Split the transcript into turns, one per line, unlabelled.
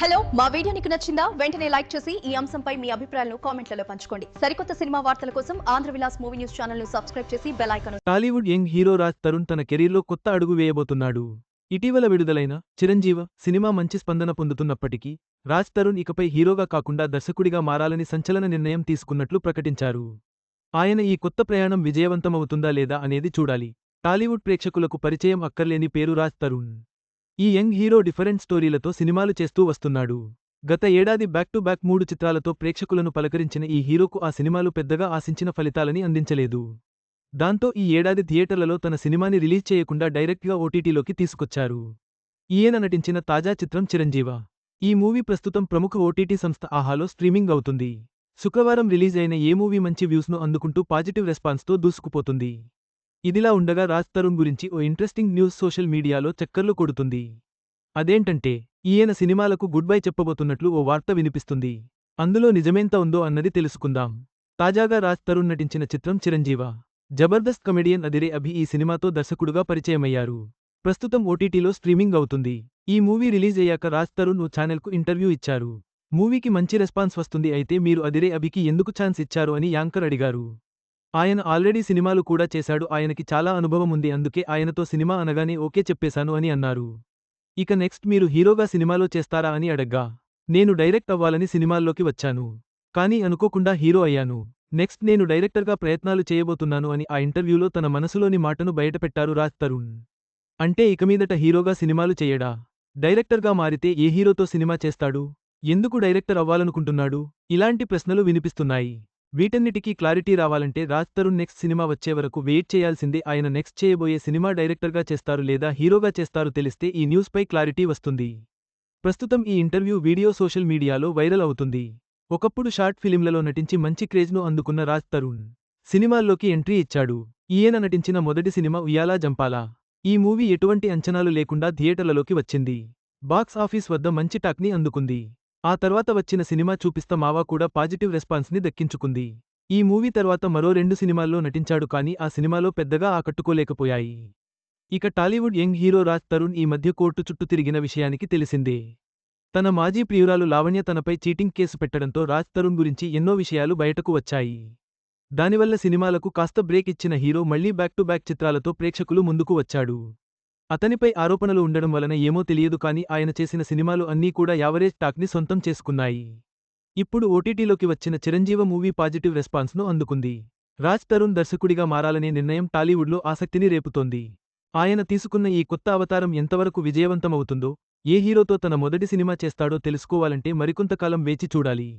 Hello మా video నీకు నచ్చిందా? వెంటనే లైక్ చేసి ఈ అంశంపై మీ అభిప్రాయాలను కామెంట్లలో పంచుకోండి. సరికొత్త సినిమా వార్తల కోసం ఆంధ్ర విలాస్ మూవీ న్యూస్ ఛానల్ను సబ్స్క్రైబ్ చేసి bell icon
Tollywood young hero Raj Tarun తన కెరీర్లో కొత్త అడుగు వేయబోతున్నాడు. ఇటీవల విడుదలైన చిరంజీవ సినిమా మంచి స్పందన పొందుతున్నప్పటికీ రాజ్ తరుణ్ ఇకపై హీరోగా కాకుండా దర్శకుడిగా మారాలని సంచలన నిర్ణయం తీసుకున్నట్లు ప్రకటించారు. ఆయన ఈ కొత్త ప్రయాణం విజయవంతమవుతుందా లేదా అనేది చూడాలి. టాలీవుడ్ ప్రేక్షకులకు పరిచయం అక్కర్లేని పేరు రాజ్ తరుణ్. ఈ యంగ్ హీరో డిఫరెంట్ స్టోరీలతో సినిమాలు చేస్తూ వస్తున్నాడు. గత ఏడాది బ్యాక్ టు బ్యాక్ మూడు చిత్రాలతో ప్రేక్షకులను పలకరించిన ఈ హీరోకు ఆ సినిమాలు పెద్దగా ఆశించిన ఫలితాలని అందించలేదు. దాంతో ఈ ఏడాది థియేటర్లలో తన సినిమాని రిలీజ్ చేయకుండా డైరెక్ట్గా ఓటీటీలోకి తీసుకొచ్చారు. ఈయన నటించిన తాజా చిత్రం చిరంజీవ. ఈ మూవీ ప్రస్తుతం ప్రముఖ ఓటీటీ సంస్థ ఆహాలో స్ట్రీమింగ్ అవుతుంది. శుక్రవారం రిలీజ్ అయిన ఏ మూవీ మంచి వ్యూస్ను అందుకుంటూ పాజిటివ్ రెస్పాన్స్తో దూసుకుపోతుంది. ఇదిలా ఉండగా రాజ్ తరుణ్ గురించి ఓ ఇంట్రెస్టింగ్ న్యూస్ సోషల్ మీడియాలో చక్కర్లు కొడుతుంది. అదేంటంటే ఈయన సినిమాలకు గుడ్ బై చెప్పబోతున్నట్లు ఓ వార్త వినిపిస్తుంది. అందులో నిజమేంత ఉందో అన్నది తెలుసుకుందాం. తాజాగా రాజ్ తరుణ్ నటించిన చిత్రం చిరంజీవ. జబర్దస్త్ కమెడియన్ అదిరే అభి ఈ సినిమాతో దర్శకుడుగా పరిచయమయ్యారు. ప్రస్తుతం ఓటీటీలో స్ట్రీమింగ్ అవుతుంది. ఈ మూవీ రిలీజ్ అయ్యాక రాజ్ తరుణ్ ఓ ఛానల్కు ఇంటర్వ్యూ ఇచ్చారు. మూవీకి మంచి రెస్పాన్స్ వస్తుంది అయితే మీరు అదిరే అభికి ఎందుకు ఛాన్స్ ఇచ్చారు అని యాంకర్ అడిగారు. ఆయన ఆల్రెడీ సినిమాలు కూడా చేశాడు. ఆయనకి చాలా అనుభవం ఉంది. అందుకే ఆయనతో సినిమా అనగానే ఓకే చెప్పేశాను అని అన్నారు. ఇక నెక్స్ట్ మీరు హీరోగా సినిమాలో చేస్తారా అని అడగ్గా. నేను డైరెక్ట్ అవ్వాలని సినిమాల్లోకి వచ్చాను. కానీ అనుకోకుండా హీరో అయ్యాను. నెక్స్ట్ నేను డైరెక్టర్గా ప్రయత్నాలు చేయబోతున్నాను అని ఆ ఇంటర్వ్యూలో తన మనసులోని మాటను బయటపెట్టారు రాజ్ తరుణ్. అంటే ఇక మీదట హీరోగా సినిమాలు చేయడా? డైరెక్టర్గా మారితే ఏ హీరోతో సినిమా చేస్తాడు? ఎందుకు డైరెక్టర్ అవ్వాలనుకుంటున్నాడు? ఇలాంటి ప్రశ్నలు వినిపిస్తున్నాయి. వీటన్నిటికీ క్లారిటీ రావాలంటే రాజ్ తరుణ్ నెక్స్ట్ సినిమా వచ్చే వరకు వెయిట్ చేయాల్సిందే. ఆయన నెక్స్ట్ చేయబోయే సినిమా డైరెక్టర్గా చేస్తారు లేదా హీరోగా చేస్తారు తెలిస్తే ఈ న్యూస్పై క్లారిటీ వస్తుంది. ప్రస్తుతం ఈ ఇంటర్వ్యూ వీడియో సోషల్ మీడియాలో వైరల్ అవుతుంది. ఒకప్పుడు షార్ట్ ఫిలింలలో నటించి మంచి క్రేజ్ను అందుకున్న రాజ్ తరుణ్ సినిమాల్లోకి ఎంట్రీ ఇచ్చాడు. ఈయన నటించిన మొదటి సినిమా ఉయ్యాలా జంపాలా. ఈ మూవీ ఎటువంటి అంచనాలు లేకుండా థియేటర్లలోకి వచ్చింది. బాక్స్ ఆఫీస్ వద్ద మంచి టాక్ని అందుకుంది. ఆ తర్వాత వచ్చిన సినిమా చూపిస్తా మావా కూడా పాజిటివ్ రెస్పాన్స్ని దక్కించుకుంది. ఈ మూవీ తర్వాత మరో రెండు సినిమాల్లో నటించాడు కానీ ఆ సినిమాలో పెద్దగా ఆకట్టుకోలేకపోయాయి. ఇక Tollywood young hero Raj Tarun ఈ మధ్య కోర్టు చుట్టూ తిరిగిన విషయానికి తెలిసిందే. తన మాజీ ప్రియురాలు లావణ్య తనపై చీటింగ్ కేసు పెట్టడంతో రాజ్ తరుణ్ గురించి ఎన్నో విషయాలు బయటకు వచ్చాయి. దానివల్ల సినిమాలకు కాస్త బ్రేక్ ఇచ్చిన హీరో మళ్ళీ బ్యాక్ టు బ్యాక్ చిత్రాలతో ప్రేక్షకులు ముందుకు వచ్చాడు. అతనిపై ఆరోపణలు ఉండడం వలన ఏమో తెలియదు కానీ ఆయన చేసిన సినిమాలు అన్నీ కూడా యావరేజ్ టాక్ని సొంతం చేసుకున్నాయి. ఇప్పుడు ఓటీటీలోకి వచ్చిన చిరంజీవ మూవీ పాజిటివ్ రెస్పాన్స్ను అందుకుంది. రాజ్ తరుణ్ దర్శకుడిగా మారాలనే నిర్ణయం టాలీవుడ్లో ఆసక్తిని రేపుతోంది. ఆయన తీసుకున్న ఈ కొత్త అవతారం ఎంతవరకు విజయవంతమవుతుందో ఏ హీరోతో తన మొదటి సినిమా చేస్తాడో తెలుసుకోవాలంటే మరికొంతకాలం వేచి చూడాలి.